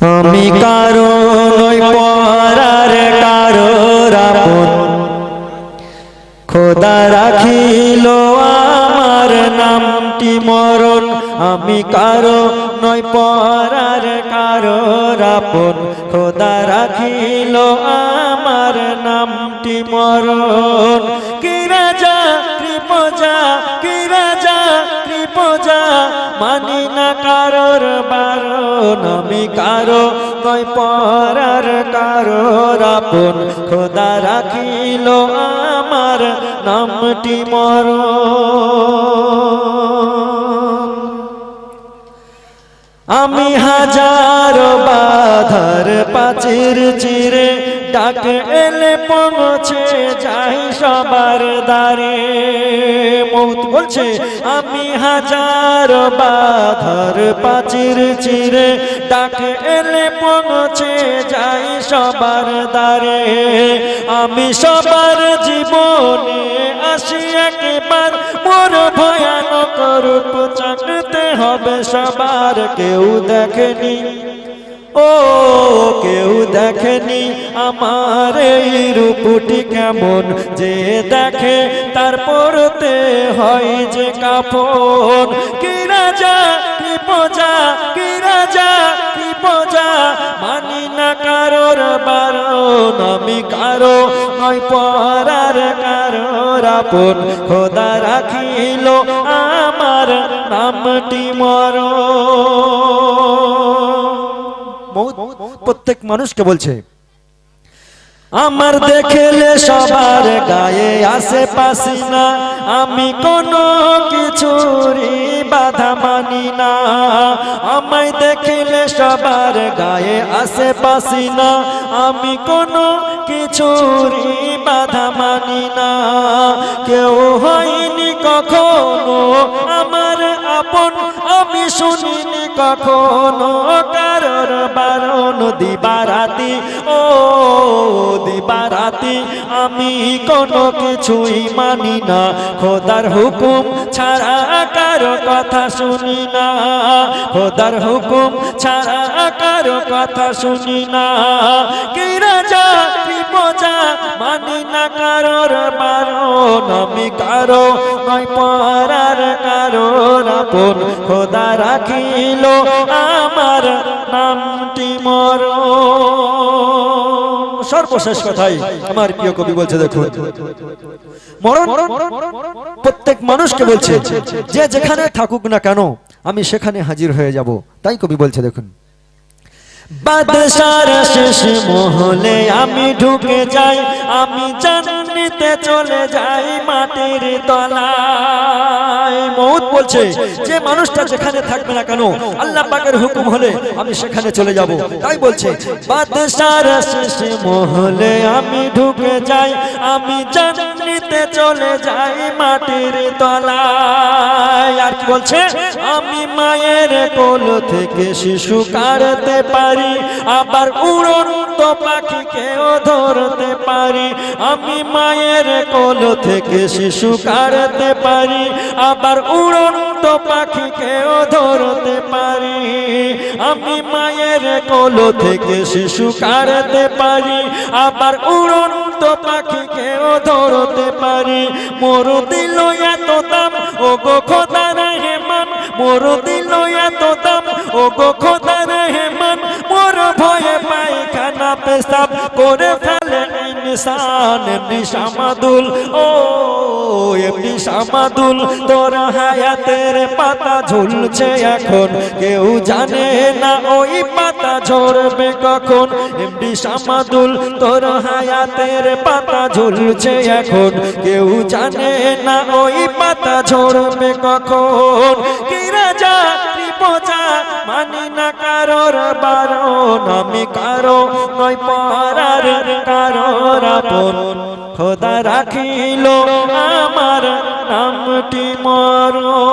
আমি কারও নই পরার কারও রাপন খোদা রাখিল আমার নামটি মরণ। আমি কারও নয় পরার কারও রাপন খোদা রাখিল আমার নামটি মরণ। কি রাজা কৃপজা কি রাজা কৃপজা মানি না কারোর বারণ, আমি কারও নয়, পরার কারও রাপন খোদা রাখিল আমার নামটি মরণ। আমি হাজার বাধার পাচির চিরে ডাক এলে পৌঁছে যাই সবার দ্বারে। মৌত বলছে, আমি হাজার বাধার পাচির চিরে। ডাক এলে পৌঁছে যাই সবার দ্বারে। আমি সবার জীবনে আসি একবার। মোর ভয়ানক রূপ চাকতে হবে সবার। কেউ দেখেনি। ও দেখেনি আমার এই রূপটি কেমন? যে দেখে তারপরতে হয় যে কাপন কি রাজা, কি পজা কি রাজা, কি পজা মানি না কারোর বারণ, আমি কারও নয় পরার কারোর আপন। খোদা রাখিল আমার নামটি মর প্রত্যেক মানুষকে বলছে, আমার দেখলে সবার গায়ে আসে পাসি না আমি কোনো কিছুরই বাধা মানি না। আমায় দেখলে সবার গায়ে আসে পাসি না আমি কোনো কিছুরই বাধা মানি না। কেউ হয়নি কখনো আমার আপন শুনিনি কখনো কারোর বারণ। দিবারাতি, ও দিবারাতি, আমি কোনো কিছুই মানি না। খোদার হুকুম ছাড়া কারও কথা শুনি না। খোদার হুকুম ছাড়া কারও কথা শুনি না। কি রাজা বোঝা মানি না কারোর বারণ। আমি কারও নয়, পরার কারোর আপন। খোদা রাখিল আমার নামটি মর সর্বশেষ কথাই আমার প্রিয় কবি বলছে, দেখুন। মরণ, প্রত্যেক মানুষকে বলছে, যে যেখানে থাকুক না কেন, আমি সেখানে হাজির হয়ে যাব। তাই কবি বলছে, দেখুন। বাদশার শেষ মহলে আমি ঢুকে যাই, আমি জান্নিতে চলে যাই মাটির তলায়। মৌত বলছে, যে মানুষটা যেখানে থাকবে না কেন, আল্লাহ পাকের হুকুম হলে আমি সেখানে চলে যাব। তাই বলছে, বাদশার শেষ মহলে আমি ঢুকে যাই, আমি জান্নিতে চলে যাই মাটির তলায়। আর কি বলছে, আমি মায়ের কোল থেকে শিশু কারতে পারি। আবার উড়ন্ত পাখিকেও ধরতে পারি। আমি মায়ের কোল থেকে শিশু কারতে পারি, আবার উড়ন্ত পাখিকেও ধরতে পারি। আমি মায়ের কোল থেকে শিশু কারতে পারি, আবার উড়ন্ত পাখিকেও ধরতে পারি। মোর দিল এত দাম ও গো খোদা রেহমান মোর দিল এত দাম ও গো খোদা রেহমান, মোর ভয়ে পায়খানা পেশাব করে ফেলে ইনসান, এমনি সামাদুল, ও এমনি সামাদুল, তোর হায়াতের পাতা ঝুলছে এখন, কেউ জানে না ওই পাতা ঝরবে কখন, এমনি সামাদুল, তোর হায়াতের পাতা ঝুলছে এখন, কেউ জানে না ওই পাতা ঝরবে কখন, কি বারণ আমি কারও নয় পারার কারোর আপন। খোদা রাখিল আমার নামটি মরণ।